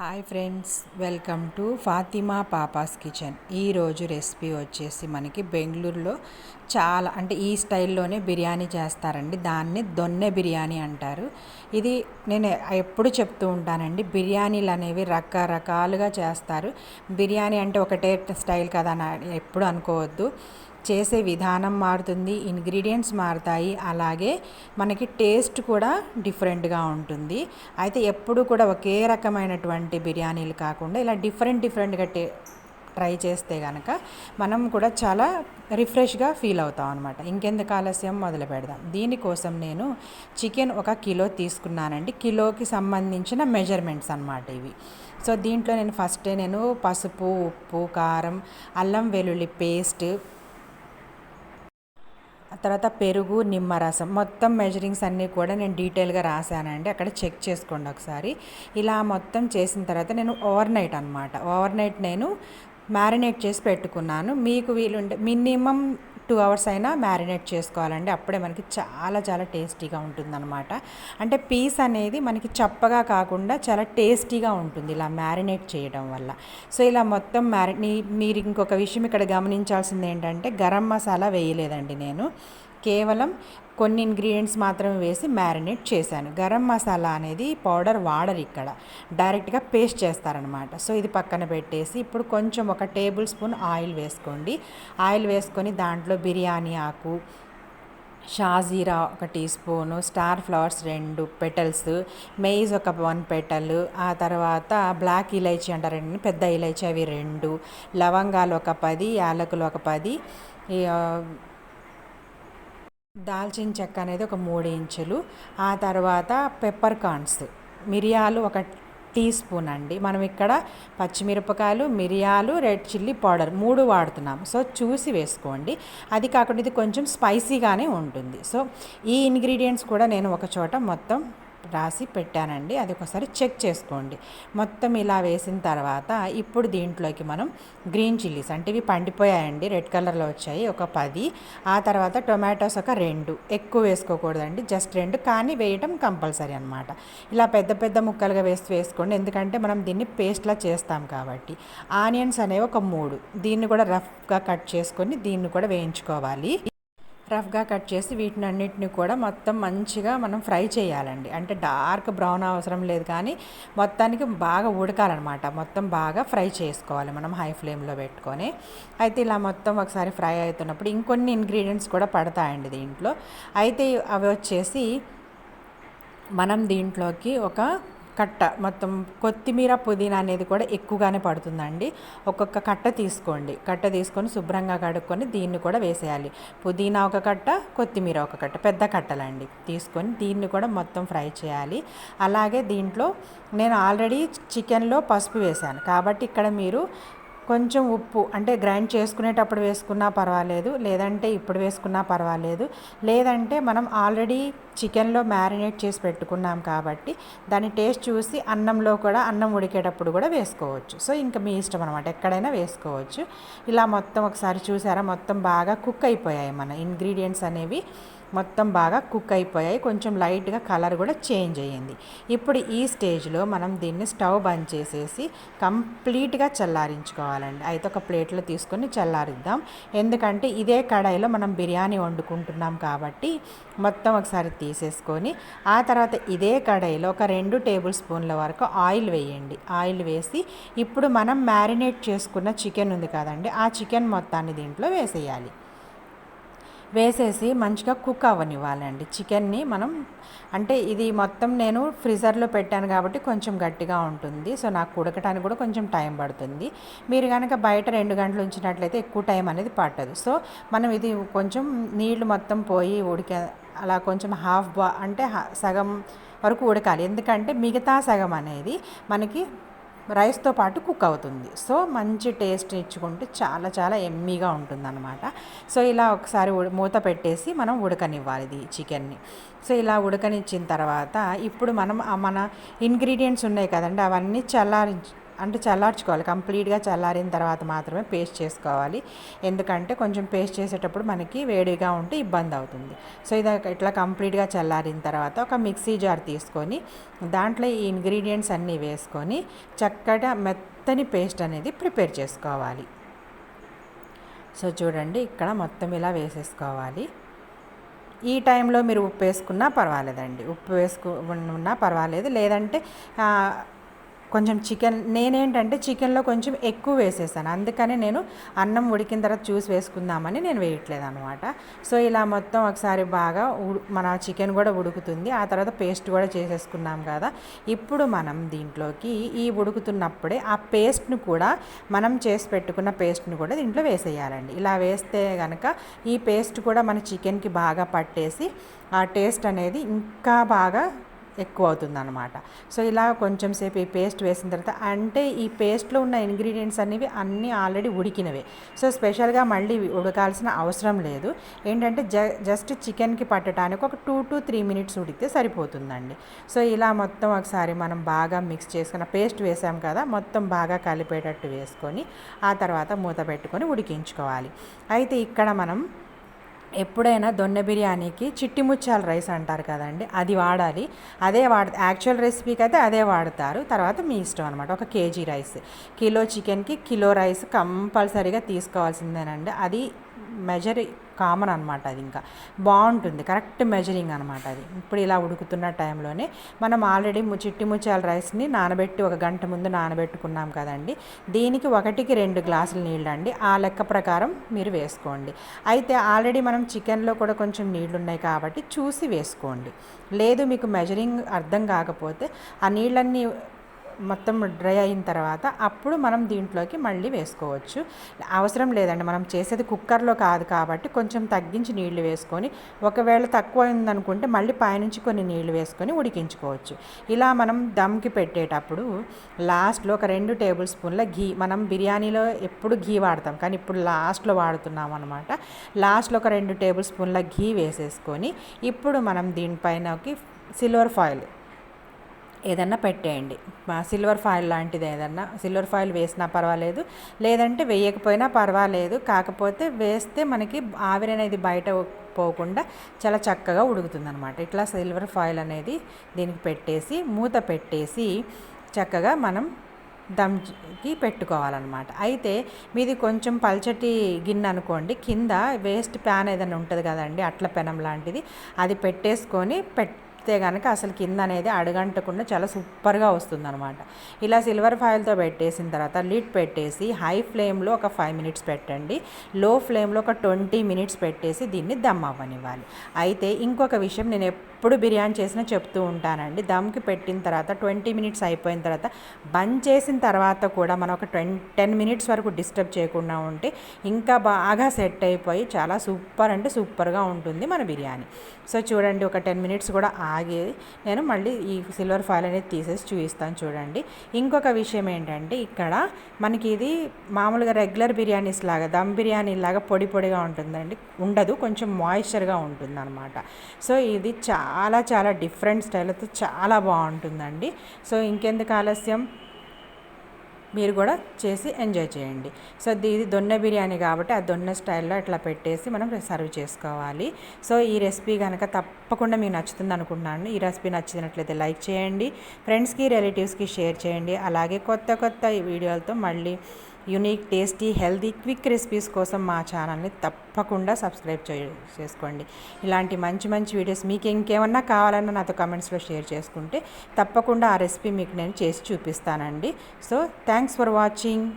Hi friends welcome to Fatima papa's kitchen ఈరోజు recipe వచ్చేసి మనకి బెంగళూరులో చాలా అంటే ఈ స్టైల్లోనే బిర్యానీ చేస్తారండి. దాన్ని దొన్నె బిర్యానీ అంటారు. ఇది నేను ఎప్పుడు చెప్తూ ఉంటానండి బిర్యానీలు అనేవి రకరకాలుగా చేస్తారు. బిర్యానీ అంటే ఒకటే స్టైల్ కదా అని ఎప్పుడు అనుకోవద్దు. చేసే విధానం మారుతుంది ఇంగ్రీడియంట్స్ మారుతాయి అలాగే మనకి టేస్ట్ కూడా డిఫరెంట్గా ఉంటుంది. అయితే ఎప్పుడు కూడా ఒకే రకమైనటువంటి బిర్యానీలు కాకుండా ఇలా డిఫరెంట్ డిఫరెంట్గా టే ట్రై చేస్తే కనుక మనం కూడా చాలా రిఫ్రెష్గా ఫీల్ అవుతాం అనమాట ఇంకెందుకు ఆలస్యం? మొదలు పెడదాం. దీనికోసం నేను చికెన్ ఒక కిలో తీసుకున్నానండి. కిలోకి సంబంధించిన మెజర్మెంట్స్ అనమాట ఇవి. సో దీంట్లో నేను ఫస్టే నేను పసుపు ఉప్పు కారం అల్లం వెల్లుల్లి పేస్ట్ తర్వాత పెరుగు నిమ్మరసం మొత్తం మెజరింగ్స్ అన్నీ కూడా నేను డీటెయిల్గా రాశానండి. అక్కడ చెక్ చేసుకోండి ఒకసారి. ఇలా మొత్తం చేసిన తర్వాత నేను ఓవర్ నైట్ అనమాట ఓవర్ నైట్ నేను మ్యారినేట్ చేసి పెట్టుకున్నాను. మీకు వీలుంటే మినిమం టూ అవర్స్ అయినా మ్యారినేట్ చేసుకోవాలండి. అప్పుడే మనకి చాలా చాలా టేస్టీగా ఉంటుందన్నమాట. అంటే పీస్ అనేది మనకి చప్పగా కాకుండా చాలా టేస్టీగా ఉంటుంది ఇలా మ్యారినేట్ చేయడం వల్ల. సో ఇలా మొత్తం మ్యారి మీరు ఇంకొక విషయం ఇక్కడ గమనించాల్సింది ఏంటంటే గరం మసాలా వేయలేదండి నేను. కేవలం కొన్ని ఇంగ్రీడియంట్స్ మాత్రమే వేసి మ్యారినేట్ చేశాను. గరం మసాలా అనేది పౌడర్ వాడరు ఇక్కడ. డైరెక్ట్గా పేస్ట్ చేస్తారనమాట సో ఇది పక్కన పెట్టేసి ఇప్పుడు కొంచెం ఒక టేబుల్ స్పూన్ ఆయిల్ వేసుకోండి. ఆయిల్ వేసుకొని దాంట్లో బిర్యానీ ఆకు షాజీరా ఒక టీ స్పూను స్టార్ ఫ్లవర్స్ రెండు పెటల్స్ మెయిజ్ ఒక వన్ పెటల్ ఆ తర్వాత బ్లాక్ ఇలైచీ అంటారండి పెద్ద ఇలైచీ అవి రెండు లవంగాలు ఒక పది యాలకులు ఒక పది దాల్చిన చెక్క అనేది ఒక మూడు ఇంచులు. ఆ తర్వాత పెప్పర్ కార్న్స్. మిరియాలు ఒక టీ స్పూన్ అండి. మనం ఇక్కడ పచ్చిమిరపకాయలు మిరియాలు రెడ్ చిల్లీ పౌడర్ మూడు వాడుతున్నాం సో చూసి వేసుకోండి. అది కాకుండా ఇది కొంచెం స్పైసీగానే ఉంటుంది. సో ఈ ఇంగ్రీడియంట్స్ కూడా నేను ఒక చోట మొత్తం రాసి పెట్టానండి. అది ఒకసారి చెక్ చేసుకోండి. మొత్తం ఇలా వేసిన తర్వాత ఇప్పుడు దీంట్లోకి మనం గ్రీన్ చిల్లీస్ అంటే ఇవి పండిపోయాయండి. రెడ్ కలర్లో వచ్చాయి ఒక పది. ఆ తర్వాత టొమాటోస్ ఒక రెండు. ఎక్కువ వేసుకోకూడదండి. జస్ట్ రెండు. కానీ వేయటం కంపల్సరీ అనమాట ఇలా పెద్ద పెద్ద ముక్కలుగా వేసి వేసుకోండి. ఎందుకంటే మనం దీన్ని పేస్ట్లా చేస్తాం కాబట్టి. ఆనియన్స్ అనేవి ఒక మూడు. దీన్ని కూడా రఫ్గా కట్ చేసుకొని దీన్ని కూడా వేయించుకోవాలి. రఫ్గా కట్ చేసి వీటిని అన్నిటిని కూడా మొత్తం మంచిగా మనం ఫ్రై చేయాలండి. అంటే డార్క్ బ్రౌన్ అవసరం లేదు కానీ మొత్తానికి బాగా ఉడకాలన్నమాట. మొత్తం బాగా ఫ్రై చేసుకోవాలి మనం హై ఫ్లేమ్లో పెట్టుకొని. అయితే ఇలా మొత్తం ఒకసారి ఫ్రై అవుతున్నప్పుడు ఇంకొన్ని ఇంగ్రీడియంట్స్ కూడా పడతాయండి దీంట్లో. అయితే అవి వచ్చేసి మనం దీంట్లోకి ఒక కట్ట మొత్తం కొత్తిమీర పుదీనా అనేది కూడా ఎక్కువగానే పడుతుందండి. ఒక్కొక్క కట్ట తీసుకోండి. కట్ట తీసుకొని శుభ్రంగా కడుక్కొని దీన్ని కూడా వేసేయాలి. పుదీనా ఒక కట్ట కొత్తిమీర ఒక కట్ట పెద్ద కట్టలండి. తీసుకొని దీన్ని కూడా మొత్తం ఫ్రై చేయాలి. అలాగే దీంట్లో నేను ఆల్రెడీ చికెన్లో పసుపు వేశాను. కాబట్టి ఇక్కడ మీరు కొంచెం ఉప్పు అంటే గ్రైండ్ చేసుకునేటప్పుడు వేసుకున్నా పర్వాలేదు లేదంటే ఇప్పుడు వేసుకున్నా పర్వాలేదు. లేదంటే మనం ఆల్రెడీ చికెన్లో మ్యారినేట్ చేసి పెట్టుకున్నాం కాబట్టి దాని టేస్ట్ చూసి అన్నంలో కూడా అన్నం ఉడికేటప్పుడు కూడా వేసుకోవచ్చు. సో ఇంకా మీ ఇష్టం అనమాట ఎక్కడైనా వేసుకోవచ్చు. ఇలా మొత్తం ఒకసారి చూసారా? మొత్తం బాగా కుక్ అయిపోయాయి మన ఇంగ్రీడియంట్స్ అనేవి. మొత్తం బాగా కుక్ అయిపోయాయి. కొంచెం లైట్గా కలర్ కూడా చేంజ్ అయ్యింది. ఇప్పుడు ఈ స్టేజ్లో మనం దీన్ని స్టవ్ బంద్ చేసేసి కంప్లీట్గా చల్లారించుకోవాలండి. అయితే ఒక ప్లేట్లో తీసుకొని చల్లారిద్దాం. ఎందుకంటే ఇదే కడాయిలో మనం బిర్యానీ వండుకుంటున్నాం కాబట్టి మొత్తం ఒకసారి తీసేసుకొని ఆ తర్వాత ఇదే కడాయిలో ఒక రెండు టేబుల్ స్పూన్ల వరకు ఆయిల్ వేయండి. ఆయిల్ వేసి ఇప్పుడు మనం మ్యారినేట్ చేసుకున్న చికెన్ ఉంది కదండి ఆ చికెన్ మొత్తాన్ని దీంట్లో వేసేయాలి. వేసేసి మంచిగా కుక్ అవ్వనివ్వాలండి. చికెన్ని మనం అంటే ఇది మొత్తం నేను ఫ్రిజర్లో పెట్టాను కాబట్టి కొంచెం గట్టిగా ఉంటుంది. సో నాకు ఉడకటానికి కూడా కొంచెం టైం పడుతుంది. మీరు కనుక బయట రెండు గంటలు ఉంచినట్లయితే ఎక్కువ టైం అనేది పట్టదు. సో మనం ఇది కొంచెం నీళ్ళు మొత్తం పోయి ఉడికే అలా కొంచెం హాఫ్ బా అంటే సగం వరకు ఉడకాలి. ఎందుకంటే మిగతా సగం అనేది మనకి రైస్తో పాటు కుక్ అవుతుంది. సో మంచి టేస్ట్ ఇచ్చుకుంటే చాలా చాలా ఎమ్మీగా ఉంటుందన్నమాట. సో ఇలా ఒకసారి మూత పెట్టేసి మనం ఉడకనివ్వాలి ఇది చికెన్ని. సో ఇలా ఉడకనిచ్చిన తర్వాత ఇప్పుడు మనం మన ఇంగ్రీడియంట్స్ ఉన్నాయి కదండి అవన్నీ చల్లారి అంటే చల్లార్చుకోవాలి. కంప్లీట్గా చల్లారిన తర్వాత మాత్రమే పేస్ట్ చేసుకోవాలి. ఎందుకంటే కొంచెం పేస్ట్ చేసేటప్పుడు మనకి వేడిగా ఉంటే ఇబ్బంది అవుతుంది. సో ఇది ఇట్లా కంప్లీట్గా చల్లారిన తర్వాత ఒక మిక్సీ జార్ తీసుకొని దాంట్లో ఈ ఇంగ్రీడియంట్స్ అన్నీ వేసుకొని చక్కగా మెత్తని పేస్ట్ అనేది ప్రిపేర్ చేసుకోవాలి. సో చూడండి ఇక్కడ మొత్తం ఇలా వేసేసుకోవాలి. ఈ టైంలో మీరు ఉప్పు వేసుకున్నా పర్వాలేదండి. ఉప్పు వేసుకున్నా పర్వాలేదు. లేదంటే కొంచెం చికెన్ నేనేంటంటే చికెన్లో కొంచెం ఎక్కువ వేసేసాను. అందుకని నేను అన్నం ఉడికిన తర్వాత చూసి వేసుకుందామని నేను వేయట్లేదు అనమాట సో ఇలా మొత్తం ఒకసారి బాగా మన చికెన్ కూడా ఉడుకుతుంది. ఆ తర్వాత పేస్ట్ కూడా చేసేసుకున్నాం కదా. ఇప్పుడు మనం దీంట్లోకి ఈ ఉడుకుతున్నప్పుడే ఆ పేస్ట్ను కూడా మనం చేసి పెట్టుకున్న పేస్ట్ని కూడా దీంట్లో వేసేయాలండి. ఇలా వేస్తే కనుక ఈ పేస్ట్ కూడా మన చికెన్కి బాగా పట్టేసి ఆ టేస్ట్ అనేది ఇంకా బాగా ఎక్కువ అవుతుంది అనమాట సో ఇలా కొంచెం సేపు ఈ పేస్ట్ వేసిన తర్వాత అంటే ఈ పేస్ట్లో ఉన్న ఇంగ్రీడియంట్స్ అనేవి అన్నీ ఆల్రెడీ ఉడికినవే. సో స్పెషల్గా మళ్ళీ ఉడకాల్సిన అవసరం లేదు. ఏంటంటే జ జస్ట్ చికెన్కి పట్టడానికి ఒక టూ టు త్రీ మినిట్స్ ఉడికితే సరిపోతుందండి. సో ఇలా మొత్తం ఒకసారి మనం బాగా మిక్స్ చేసుకున్న పేస్ట్ వేసాం కదా మొత్తం బాగా కలిపేటట్టు వేసుకొని ఆ తర్వాత మూత పెట్టుకొని ఉడికించుకోవాలి. అయితే ఇక్కడ మనం ఎప్పుడైనా దొన్నె బిర్యానీకి చిట్టి ముచ్చాల రైస్ అంటారు కదండి అది వాడాలి. అదే వాడ యాక్చువల్ రెసిపీకి అయితే అదే వాడతారు. తర్వాత మీ ఇష్టం అనమాట ఒక కేజీ రైస్. కిలో చికెన్కి కిలో రైస్ కంపల్సరీగా తీసుకోవాల్సిందేనండి. అది మెజర్ కామన్ అనమాట అది ఇంకా. బాగుంటుంది కరెక్ట్ మెజరింగ్ అనమాట అది. ఇప్పుడు ఇలా ఉడుకుతున్న టైంలోనే మనం ఆల్రెడీ చిట్టి ముచ్చాల రైస్ని నానబెట్టి ఒక గంట ముందు నానబెట్టుకున్నాం కదండి. దీనికి ఒకటికి రెండు గ్లాసులు నీళ్ళు అండి ఆ లెక్క ప్రకారం మీరు వేసుకోండి. అయితే ఆల్రెడీ మనం చికెన్లో కూడా కొంచెం నీళ్ళు ఉన్నాయి కాబట్టి చూసి వేసుకోండి. లేదు మీకు మెజరింగ్ అర్థం కాకపోతే ఆ నీళ్ళన్నీ మొత్తం డ్రై అయిన తర్వాత అప్పుడు మనం దీంట్లోకి మళ్ళీ వేసుకోవచ్చు. అవసరం లేదండి. మనం చేసేది కుక్కర్లో కాదు కాబట్టి కొంచెం తగ్గించి నీళ్ళు వేసుకొని ఒకవేళ తక్కువ అయిందనుకుంటే మళ్ళీ పైనుంచి కొన్ని నీళ్ళు వేసుకొని ఉడికించుకోవచ్చు. ఇలా మనం దమ్కి పెట్టేటప్పుడు లాస్ట్లో ఒక రెండు టేబుల్ స్పూన్ల ఘీ మనం బిర్యానీలో ఎప్పుడు ఘీ వాడతాం కానీ ఇప్పుడు లాస్ట్లో వాడుతున్నాం అనమాట లాస్ట్లో ఒక రెండు టేబుల్ స్పూన్ల ఘీ వేసేసుకొని ఇప్పుడు మనం దీనిపైనకి సిల్వర్ ఫాయిల్ ఏదన్నా పెట్టేయండి. సిల్వర్ ఫాయిల్ లాంటిది ఏదన్నా సిల్వర్ ఫాయిల్ వేసినా పర్వాలేదు. లేదంటే వేయకపోయినా పర్వాలేదు. కాకపోతే వేస్తే మనకి ఆవిరి అనేది బయట పోకుండా చాలా చక్కగా ఉడుకుతుందనమాట ఇట్లా సిల్వర్ ఫాయిల్ అనేది దీనికి పెట్టేసి మూత పెట్టేసి చక్కగా మనం దమ్కి పెట్టుకోవాలన్నమాట. అయితే మీది కొంచెం పల్చటి గిన్నె అనుకోండి. కింద వేస్ట్ ప్యాన్ ఏదైనా ఉంటుంది కదండి అట్ల పెనం లాంటిది. అది పెట్టేసుకొని పెట్ పెడితే కనుక అసలు కింద అనేది అడగంటకుండా చాలా సూపర్గా వస్తుందన్నమాట. ఇలా సిల్వర్ ఫాయిల్తో పెట్టేసిన తర్వాత లిడ్ పెట్టేసి హై ఫ్లేమ్లో ఒక ఫైవ్ మినిట్స్ పెట్టండి. లో ఫ్లేమ్లో ఒక ట్వంటీ మినిట్స్ పెట్టేసి దీన్ని దమ్ అవ్వనివ్వాలి. అయితే ఇంకొక విషయం నేను ఎప్పుడు బిర్యానీ చేసినా చెప్తూ ఉంటానండి. దమ్కి పెట్టిన తర్వాత ట్వంటీ మినిట్స్ అయిపోయిన తర్వాత బంద్ చేసిన తర్వాత కూడా మనం ఒక ట్వంటీ టెన్ మినిట్స్ వరకు డిస్టర్బ్ చేయకుండా ఉంటే ఇంకా బాగా సెట్ అయిపోయి చాలా సూపర్ అంటే సూపర్గా ఉంటుంది మన బిర్యానీ. సో చూడండి ఒక టెన్ మినిట్స్ కూడా ఆగి నేను మళ్ళీ ఈ సిల్వర్ ఫాయిల్ అనేది తీసేసి చూపిస్తాను చూడండి. ఇంకొక విషయం ఏంటంటే ఇక్కడ మనకి ఇది మామూలుగా రెగ్యులర్ బిర్యానీస్ లాగా దమ్ బిర్యానీ లాగా పొడి పొడిగా ఉంటుందండి. ఉండదు కొంచెం మాయిశ్చర్గా ఉంటుంది అనమాట సో ఇది చాలా చాలా చాలా డిఫరెంట్ స్టైల్తో చాలా బాగుంటుందండి. సో ఇంకెందుకు ఆలస్యం? మీరు కూడా చేసి ఎంజాయ్ చేయండి. సో ఇది దొన్నె బిర్యానీ కాబట్టి ఆ దొన్నె స్టైల్లో ఇట్లా పెట్టేసి మనం సర్వ్ చేసుకోవాలి. సో ఈ రెసిపీ కనుక తప్పకుండా మీకు నచ్చుతుంది అనుకుంటున్నాను. ఈ రెసిపీ నచ్చినట్లయితే లైక్ చేయండి. ఫ్రెండ్స్కి రిలేటివ్స్కి షేర్ చేయండి. అలాగే కొత్త కొత్త వీడియోలతో మళ్ళీ unique tasty healthy quick recipes కోసం మా ఛానల్ని తప్పకుండా సబ్స్క్రైబ్ చే చేసుకోండి. ఇలాంటి మంచి మంచి వీడియోస్ మీకు ఇంకేమన్నా కావాలన్నా నాతో కమెంట్స్లో షేర్ చేసుకుంటే తప్పకుండా ఆ రెసిపీ మీకు నేను చేసి చూపిస్తానండి. So thanks for watching.